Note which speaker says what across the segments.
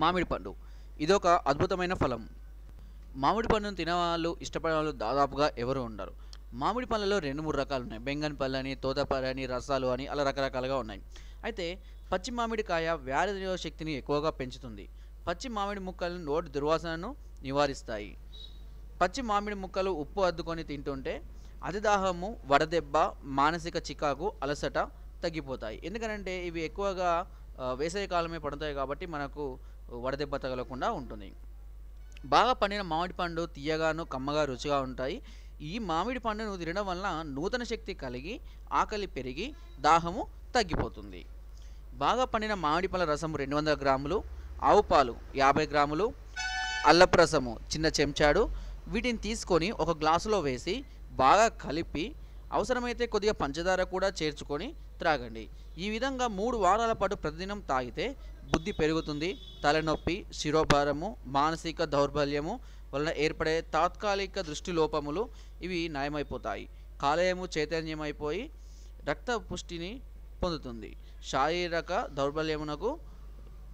Speaker 1: మామిడి పండు. ఇదొక అద్భుతమైన ఫలం. మామిడి పండును తినేవాళ్ళు ఇష్టపడే వాళ్ళు దాదాపుగా ఎవరు ఉండరు. మామిడి పళ్ళలో రెండు మూడు రకాలు ఉన్నాయి. బెంగన్ పళ్ళు అని తోతపల్లి అని రసాలు అని అలా రకరకాలుగా ఉన్నాయి. అయితే పచ్చి మామిడికాయ వ్యాధి నిరోధ శక్తిని ఎక్కువగా పెంచుతుంది. పచ్చి మామిడి ముక్కలు నోటి దుర్వాసనను నివారిస్తాయి. పచ్చి మామిడి ముక్కలు ఉప్పు అద్దుకొని తింటుంటే అతిదాహము వడదెబ్బ మానసిక చికాకు అలసట తగ్గిపోతాయి. ఎందుకంటే ఇవి ఎక్కువగా వేసవి కాలమే పడతాయి కాబట్టి మనకు వడదెబ్బ తగలకుండా ఉంటుంది. బాగా పండిన మామిడి పండు తీయగాను కమ్మగా రుచిగా ఉంటాయి. ఈ మామిడి పండును తినడం వలన నూతన శక్తి కలిగి ఆకలి పెరిగి దాహము తగ్గిపోతుంది. బాగా పండిన మామిడి పళ్ళ రసము రెండు వందల గ్రాములు ఆవు పాలు యాభై గ్రాములు అల్లపు రసము చిన్న చెంచాడు. వీటిని తీసుకొని ఒక గ్లాసులో వేసి బాగా కలిపి అవసరమైతే కొద్దిగా పంచదార కూడా చేర్చుకొని త్రాగండి. ఈ విధంగా మూడు వారాల పాటు ప్రతిదినం తాగితే బుద్ధి పెరుగుతుంది. తలనొప్పి శిరోభారము మానసిక దౌర్బల్యము వలన ఏర్పడే తాత్కాలిక దృష్టి లోపములు ఇవి నయమైపోతాయి. కాలేయము చైతన్యమైపోయి రక్త పుష్టిని పొందుతుంది. శారీరక దౌర్బల్యమునకు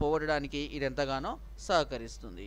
Speaker 1: పోగొట్టడానికి ఇది ఎంతగానో సహకరిస్తుంది.